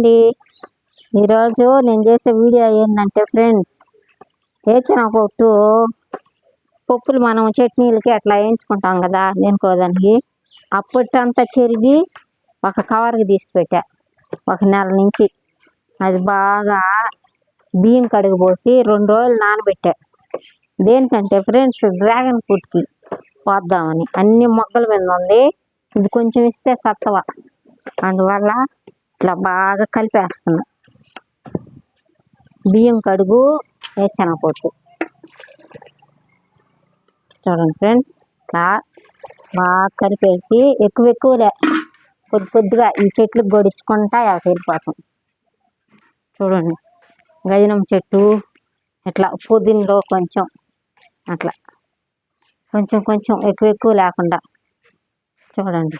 అండి ఈరోజు నేను చేసే వీడియో ఏంటంటే ఫ్రెండ్స్ వేచిన పొట్టు పప్పులు మనం చట్నీలకి అట్లా వేయించుకుంటాం కదా దేనికోదానికి ఆ అంతా చెరిగి ఒక కవర్కి తీసి పెట్టా ఒక నెల నుంచి. అది బాగా బియ్యం కడుగు పోసి రెండు రోజులు నానబెట్టా. దేనికంటే ఫ్రెండ్స్ డ్రాగన్ ఫ్రూట్కి పోద్దామని అన్ని మొక్కల మీద ఉంది. ఇది కొంచెం ఇస్తే సత్తవ. అందువల్ల ఇట్లా బాగా కలిపేస్తున్నా. బియ్యం కడుగు వేరుశనగ పొట్టు చూడండి ఫ్రెండ్స్ ఇట్లా బాగా కలిపేసి ఎక్కువ ఎక్కువలే కొద్ది కొద్దిగా ఈ చెట్లు గొడించుకుంటా అవి వెళ్ళిపోతాం. చూడండి గజనం చెట్టు ఇట్లా పుదీనలో కొంచెం అట్లా. కొంచెం కొంచెం ఎక్కువ ఎక్కువ లేకుండా. చూడండి.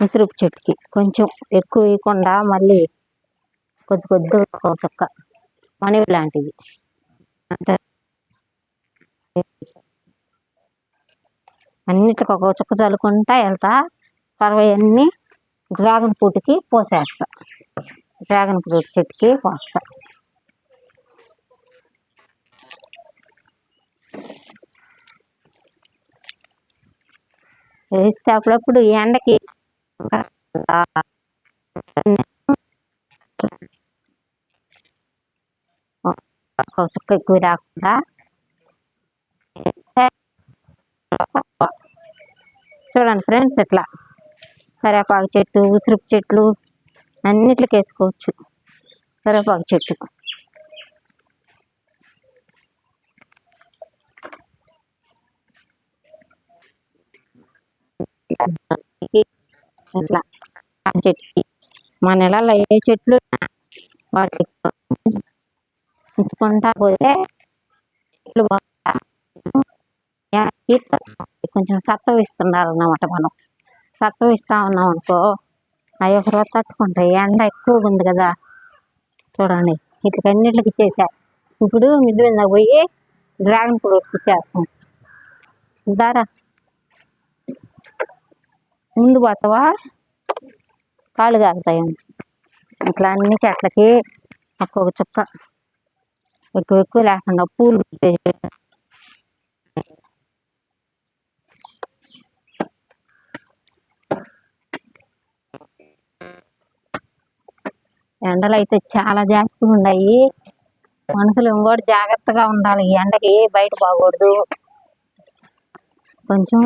ముసురుపు చెట్టుకి. కొంచెం ఎక్కువ వేయకుండా మళ్ళీ కొద్ది కొద్దిగా ఒక చుక్క. మనీ లాంటిది అంటే అన్నిటికి ఒక చుక్క చల్లుకుంటా వెళ్తా. పరవై అన్ని డ్రాగన్ ఫ్రూట్కి పోసేస్తా. డ్రాగన్ ఫ్రూట్ చెట్టుకి పోస్తా. వేస్తే అప్పుడప్పుడు ఎండకి ఈ ఎక్కువ రాకుండా చూడండి ఫ్రెండ్స్ ఇట్లా కరేపాకు చెట్టు ఉసిరి చెట్లు అన్నిట్లకి వేసుకోవచ్చు. కరేపాకు చెట్టు. ఇట్లా. ఆ చెట్టుకి మా నెలలో ఏ చెట్లు వాటి ఉంచుకుంటా పోతే చెట్లు బాగా కొంచెం సత్వం ఇస్తుండాలన్నమాట మనం. సత్వం ఇస్తా ఉన్నాం అనుకో అవి ఒక రోజు తట్టుకుంటాయి ఎండ ఎక్కువగా ఉంది కదా. చూడండి ఇట్లకి అన్నిటికి ఇచ్చేసా. ఇప్పుడు మిద్దు మీద పోయి డ్రాగన్ ఫ్రూట్ ఇచ్చేస్తాం. దారా. ముందు పోతావా? కాళ్ళు కాగుతాయండి ఇట్లా అన్ని చెట్లకి ఒక్కొక్క చుక్క. ఎక్కువ ఎక్కువ లేకుండా పూలు ఎండలు అయితే చాలా జాస్తి ఉన్నాయి మనుషులు ఇంకోటి జాగ్రత్తగా ఉండాలి. ఈ ఎండకి బయట పోకూడదు. కొంచెం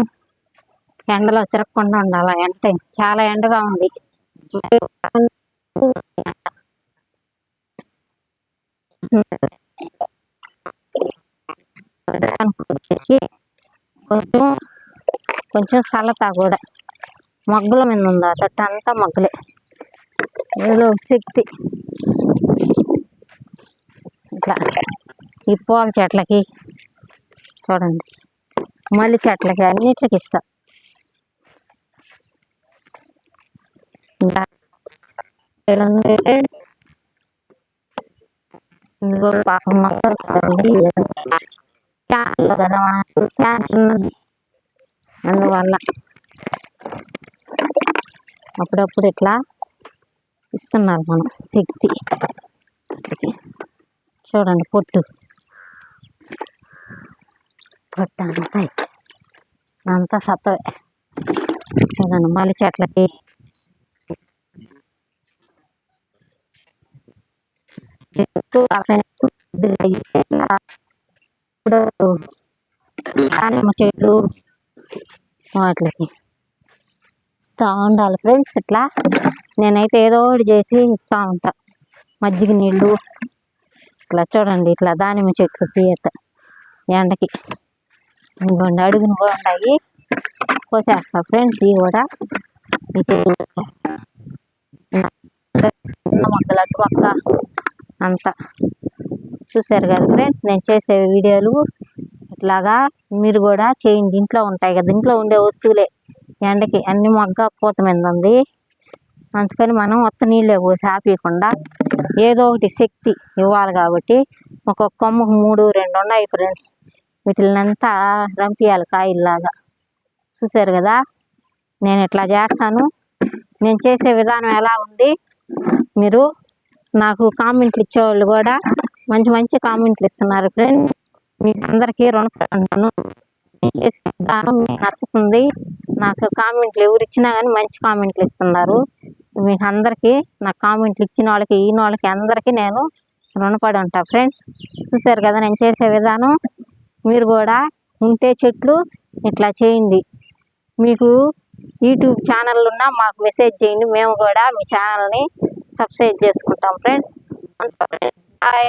ఎండలో తిరగకుండా ఉండాలి. ఎండ చాలా ఎండగా ఉంది. కొంచెం కొంచెం సలత కూడా. మగ్గుల మీద ఉంది? ఆ తట్టు అంతా మగ్గులే. ఏదో శక్తి. ఇట్లా ఈ పూల చెట్లకి చూడండి. మల్లి చెట్లకి అన్నిటికి ఇస్తా. ఇలా పాపం మొక్కలు క్యాన్లో కదా మనకు క్యాన్ ఉన్నది అందువల్ల అప్పుడప్పుడు ఇట్లా ఇస్తున్నారు మనం శక్తి. చూడండి పొట్టు. పొట్టు అంతా ఇచ్చేసి అంతా సత్తవే. చూడండి మళ్ళీ చెట్లకి చుట్టూ ఆ ఫ్రెండ్స్ ఇప్పుడు దానిమ్మ చెట్లు వాటికి ఇస్తూ ఉండాలి ఫ్రెండ్స్ ఇట్లా. నేనైతే ఏదో ఒకటి చేసి ఇస్తూ ఉంటా. మజ్జిగ నీళ్ళు. ఇట్లా చూడండి ఇట్లా దానిమ్మ చెట్లు తీయట ఎండకి. ఇంకోండి అడుగును కూడా ఉన్నాయి కోసేస్తా ఫ్రెండ్స్ ఇవి కూడా. ఈ చెట్లు కోసేస్తా. చిన్న మొక్కలు అటు పక్క అంతా. చూసారు కదా ఫ్రెండ్స్ నేను చేసే వీడియోలు ఇట్లాగా మీరు కూడా చేయండి. ఇంట్లో ఉంటాయి కదా ఇంట్లో ఉండే వస్తువులే. ఎండకి అన్ని మొగ్గ పూత మీద ఉంది. అందుకని మనం ఒత్త నీళ్ళే పోసి ఆపేయకుండా ఏదో ఒకటి శక్తి ఇవ్వాలి కాబట్టి ఒక్కొక్క కొమ్మకు మూడు రెండు ఉన్నాయి ఫ్రెండ్స్. వీటినంతా రంపియాలి కాయల్లాగా. చూసారు కదా నేను ఇట్లా చేస్తాను. నేను చేసే విధానం ఎలా ఉంది? మీరు నాకు కామెంట్లు ఇచ్చేవాళ్ళు కూడా మంచి మంచి కామెంట్లు ఇస్తున్నారు ఫ్రెండ్స్ మీకు అందరికీ రుణపడుతున్నాను చేస్తాను మీకు నచ్చుతుంది. నాకు కామెంట్లు ఎవరు ఇచ్చినా కానీ మంచి కామెంట్లు ఇస్తున్నారు. మీకు అందరికీ నా కామెంట్లు ఇచ్చిన వాళ్ళకి ఈయన వాళ్ళకి అందరికీ నేను రుణపడి ఉంటా ఫ్రెండ్స్ చూసారు కదా నేను చేసే విధానం? మీరు కూడా ఉంటే చెట్లు ఇట్లా చేయండి. మీకు యూట్యూబ్ ఛానల్ ఉన్నా మాకు మెసేజ్ చేయండి. మేము కూడా మీ ఛానల్ని సబ్స్క్రైబ్ చేసుకుంటాం ఫ్రెండ్స్ ఫ్రెండ్స్ బాయ్